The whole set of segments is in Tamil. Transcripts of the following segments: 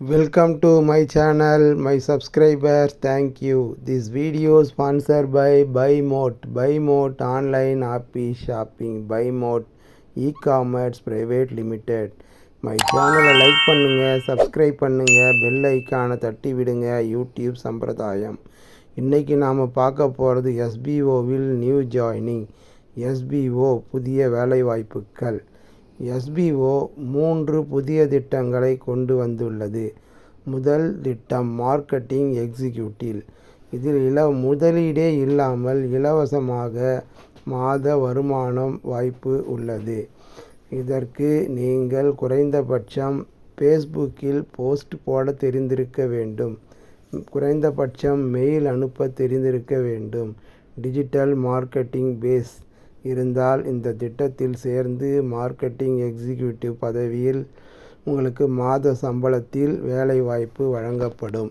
Welcome to my channel, my subscribers. Thank you. This video sponsored by BuyMote. BuyMote online happy shopping. BuyMote e-commerce private limited. My சேனலை லைக் பண்ணுங்க சப்ஸ்கிரைப் பண்ணுங்க பெல் ஐக்கானை தட்டி விடுங்க யூடியூப் சம்பிரதாயம் இன்றைக்கி நாம் பார்க்க போகிறது எஸ்பிஓவில் நியூ ஜாயினிங் எஸ்பிஓ புதிய வேலைவாய்ப்புகள் எஸ்பிஓ மூன்று புதிய திட்டங்களை கொண்டு வந்துள்ளது. முதல் திட்டம் மார்க்கெட்டிங் எக்ஸிக்யூட்டிவ். இதில் இல முதலீடே இல்லாமல் இலவசமாக மாத வருமானம் வாய்ப்பு உள்ளது. இதற்கு நீங்கள் குறைந்தபட்சம் ஃபேஸ்புக்கில் போஸ்ட் போட தெரிந்திருக்க வேண்டும். குறைந்தபட்சம் மெயில் அனுப்ப தெரிந்திருக்க வேண்டும். டிஜிட்டல் மார்க்கெட்டிங் பேஸ் இருந்தால் இந்த திட்டத்தில் சேர்ந்து மார்க்கெட்டிங் எக்ஸிக்யூட்டிவ் பதவியில் உங்களுக்கு மாத சம்பளத்தில் வேலைவாய்ப்பு வழங்கப்படும்.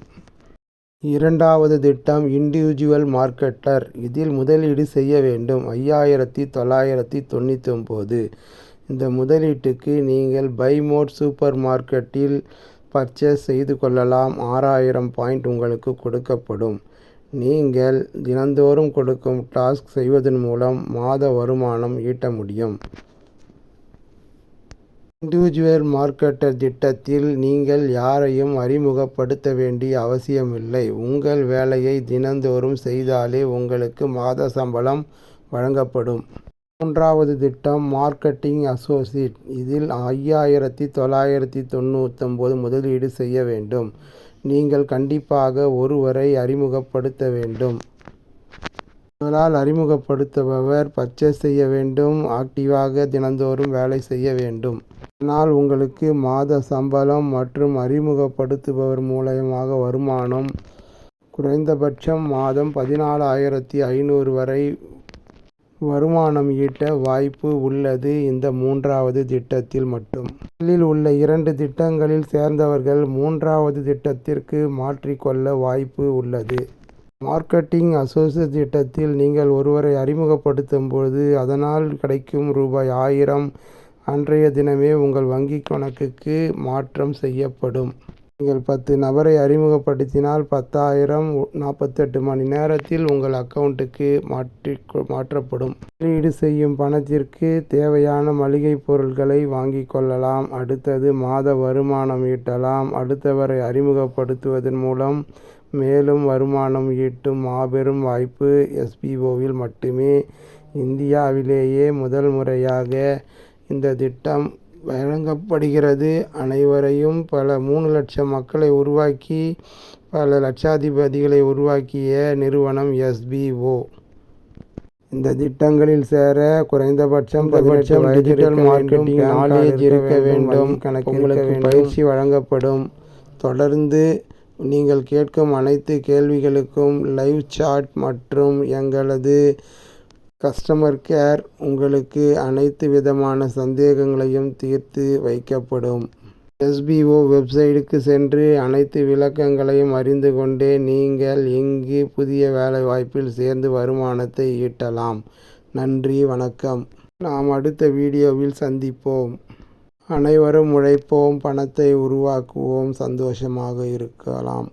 இரண்டாவது திட்டம் இண்டிவிஜுவல் மார்க்கெட்டர் இதில் முதலீடு செய்ய வேண்டும். ஐயாயிரத்தி தொள்ளாயிரத்தி தொண்ணூற்றி ஒம்பது இந்த முதலீட்டுக்கு நீங்கள் பைமோட் சூப்பர் மார்க்கெட்டில் பர்ச்சேஸ் செய்து கொள்ளலாம். ஆறாயிரம் பாயிண்ட் உங்களுக்கு கொடுக்கப்படும். நீங்கள் தினந்தோறும் கொடுக்கும் டாஸ்க் செய்வதன் மூலம் மாத வருமானம் ஈட்ட முடியும். இண்டிவிஜுவல் மார்க்கெட்டர் திட்டத்தில் நீங்கள் யாரையும் அறிமுகப்படுத்த வேண்டிய அவசியமில்லை. உங்கள் வேலையை தினந்தோறும் செய்தாலே உங்களுக்கு மாத சம்பளம் வழங்கப்படும். மூன்றாவது திட்டம் மார்க்கெட்டிங் அசோசியேட். இதில் ஐயாயிரத்தி தொள்ளாயிரத்தி தொண்ணூற்றொம்பது முதலீடு செய்ய வேண்டும். நீங்கள் கண்டிப்பாக ஒருவரை அறிமுகப்படுத்த வேண்டும். உங்களால் அறிமுகப்படுத்துபவர் பர்ச்சேஸ் செய்ய வேண்டும் ஆக்டிவாக தினந்தோறும் வேலை செய்ய வேண்டும். ஆனால் உங்களுக்கு மாத சம்பளம் மற்றும் அறிமுகப்படுத்துபவர் மூலயமாக வருமானம் குறைந்தபட்சம் மாதம் பதினாலாயிரத்தி ஐநூறு வரை வருமானம் ஈட்ட வாய்ப்பு உள்ளது இந்த மூன்றாவது திட்டத்தில் மட்டும். இதில் உள்ள இரண்டு திட்டங்களில் சேர்ந்தவர்கள் மூன்றாவது திட்டத்திற்கு மாற்றிக்கொள்ள வாய்ப்பு உள்ளது. மார்க்கெட்டிங் அசோசியேட் திட்டத்தில் நீங்கள் ஒருவரை அறிமுகப்படுத்தும் பொழுது அதனால் கிடைக்கும் ரூபாய் ஆயிரம் அன்றைய தினமே உங்கள் வங்கி கணக்குக்கு மாற்றம் செய்யப்படும். நீங்கள் பத்து நபரை அறிமுகப்படுத்தினால் பத்தாயிரம் நாற்பத்தெட்டு மணி நேரத்தில் உங்கள் அக்கௌண்ட்டுக்கு மாற்றி மாற்றப்படும். முதலீடு செய்யும் பணத்திற்கு தேவையான மளிகை பொருட்களை வாங்கி கொள்ளலாம். அடுத்தது மாத வருமானம் ஈட்டலாம். அடுத்தவரை அறிமுகப்படுத்துவதன் மூலம் மேலும் வருமானம் ஈட்டும் மாபெரும் வாய்ப்பு எஸ்பிஓவில் மட்டுமே. இந்தியாவிலேயே முதல் முறையாக இந்த திட்டம் வழங்கப்படுகிறது. அனைவரையும் பல மூணு லட்சம் மக்களை உருவாக்கி பல லட்சாதிபதிகளை உருவாக்கிய நிறுவனம் எஸ்பிஓ இந்த திட்டங்களில் சேர குறைந்தபட்சம் குறைந்தபட்சம் டிஜிட்டல் மார்க்கெட்டிங் நாலேஜ் இருக்க வேண்டும். கணக்கு உங்களுக்கு பயிற்சி வழங்கப்படும். தொடர்ந்து நீங்கள் கேட்கும் அனைத்து கேள்விகளுக்கும் லைவ் சாட் மற்றும் எங்களது கஸ்டமர் கேர் உங்களுக்கு அனைத்து விதமான சந்தேகங்களையும் தீர்த்து வைக்கப்படும். எஸ்பிஓ வெப்சைட்டுக்கு சென்று அனைத்து விளக்கங்களையும் அறிந்து கொண்டே நீங்கள் இங்கு புதிய வேலை வாய்ப்பில் சேர்ந்து வருமானத்தை ஈட்டலாம். நன்றி வணக்கம். நாம் அடுத்த வீடியோவில் சந்திப்போம். அனைவரும் உழைப்போம் பணத்தை உருவாக்குவோம் சந்தோஷமாக இருக்கலாம்.